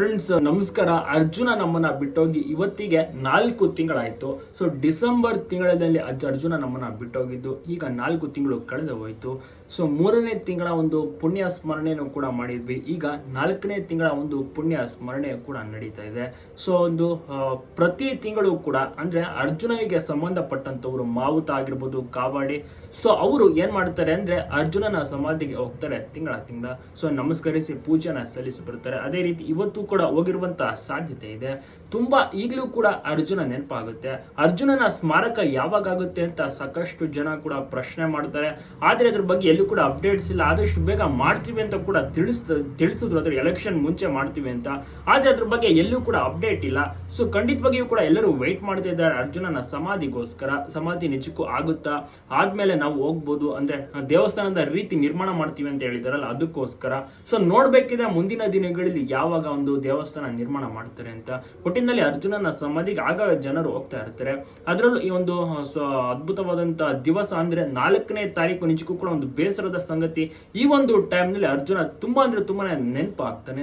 Friends ನಮಸ್ಕಾರ. ಅರ್ಜುನ ನಮ್ಮನ್ನ ಬಿಟ್ಟೋಗಿ ಇವತ್ತಿಗೆ ನಾಲ್ಕು ತಿಂಗಳಾಯ್ತು. ಸೊ ಡಿಸೆಂಬರ್ ತಿಂಗಳಲ್ಲಿ ಅಜ್ಜ ಅರ್ಜುನ ನಮ್ಮನ್ನ ಬಿಟ್ಟೋಗಿದ್ದು, ಈಗ ನಾಲ್ಕು ತಿಂಗಳು ಕಳೆದು ಹೋಯಿತು. ಸೊ ಮೂರನೇ ತಿಂಗಳ ಒಂದು ಪುಣ್ಯ ಸ್ಮರಣೆಯನ್ನು ಕೂಡ ಮಾಡಿದ್ವಿ. ಈಗ ನಾಲ್ಕನೇ ತಿಂಗಳ ಒಂದು ಪುಣ್ಯ ಸ್ಮರಣೆ ಕೂಡ ನಡೀತಾ ಇದೆ. ಸೊ ಒಂದು ಪ್ರತಿ ತಿಂಗಳು ಕೂಡ, ಅಂದ್ರೆ ಅರ್ಜುನನಿಗೆ ಸಂಬಂಧಪಟ್ಟಂತವರು ಮಾವುತ ಆಗಿರ್ಬೋದು ಕಾವಾಡಿ. ಸೊ ಅವರು ಏನ್ ಮಾಡ್ತಾರೆ ಅಂದ್ರೆ ಅರ್ಜುನನ ಸಮಾಧಿಗೆ ಹೋಗ್ತಾರೆ ತಿಂಗಳ ತಿಂಗಳ. ಸೊ ನಮಸ್ಕರಿಸಿ ಪೂಜೆನ ಸಲ್ಲಿಸಿ ಬರ್ತಾರೆ. ಅದೇ ರೀತಿ ಇವತ್ತು ಕೂಡ ಹೋಗಿರುವಂತಹ ಸಾಧ್ಯತೆ ಇದೆ. ತುಂಬಾ ಈಗಲೂ ಕೂಡ ಅರ್ಜುನ ನೆನಪಾಗುತ್ತೆ. ಅರ್ಜುನನ ಸ್ಮಾರಕ ಯಾವಾಗ ಆಗುತ್ತೆ ಅಂತ ಸಾಕಷ್ಟು ಜನ ಕೂಡ ಪ್ರಶ್ನೆ ಮಾಡ್ತಾರೆ. ಆದ್ರೆ ಅದ್ರ ಬಗ್ಗೆ ಎಲ್ಲೂ ಕೂಡ ಅಪ್ಡೇಟ್ಸ್ ಇಲ್ಲ. ಆದಷ್ಟು ಬೇಗ ಮಾಡ್ತೀವಿ ಅಂತ ಕೂಡ ತಿಳಿಸ್, ತಿಳಿಸಿದ್ರು. ಅದ್ರ ಎಲೆಕ್ಷನ್ ಮುಂಚೆ ಮಾಡ್ತೀವಿ ಅಂತ. ಆದ್ರೆ ಅದ್ರ ಬಗ್ಗೆ ಎಲ್ಲೂ ಕೂಡ ಅಪ್ಡೇಟ್ ಇಲ್ಲ. ಸೊ ಖಂಡಿತವಾಗಿಯೂ ಕೂಡ ಎಲ್ಲರೂ ವೆಯ್ಟ್ ಮಾಡ್ತಾ ಇದ್ದಾರೆ ಅರ್ಜುನನ ಸಮಾಧಿಗೋಸ್ಕರ. ಸಮಾಧಿ ನಿಜಕ್ಕೂ ಆಗುತ್ತಾ? ಆದ್ಮೇಲೆ ನಾವು ಹೋಗ್ಬೋದು. ಅಂದ್ರೆ ದೇವಸ್ಥಾನದ ರೀತಿ ನಿರ್ಮಾಣ ಮಾಡ್ತೀವಿ ಅಂತ ಹೇಳಿದಾರಲ್ಲ, ಅದಕ್ಕೋಸ್ಕರ. ಸೊ ನೋಡ್ಬೇಕಿದೆ ಮುಂದಿನ ದಿನಗಳಲ್ಲಿ ಯಾವಾಗ ಒಂದು ದೇವಸ್ಥಾನ ನಿರ್ಮಾಣ ಮಾಡ್ತಾರೆ ಅಂತ. ಒಟ್ಟಿನಲ್ಲಿ ಅರ್ಜುನನ ಸಮಾಧಿಗೆ ಆಗ ಜನರು ಹೋಗ್ತಾ ಇರ್ತಾರೆ. ಅದರಲ್ಲೂ ಈ ಒಂದು ಅದ್ಭುತವಾದಂತಹ ಅದ್ಭುತವಾದಂತ ದಿವಸ ಅಂದ್ರೆ ನಾಲ್ಕನೇ ತಾರೀಕು ನಿಜಕ್ಕೂ ಕೂಡ ಒಂದು ಬೇಸರದ ಸಂಗತಿ. ಈ ಒಂದು ಟೈಮ್ನಲ್ಲಿ ಅರ್ಜುನ ತುಂಬಾ ಅಂದ್ರೆ ತುಂಬಾನೇ ನೆನಪು ಆಗ್ತಾನೆ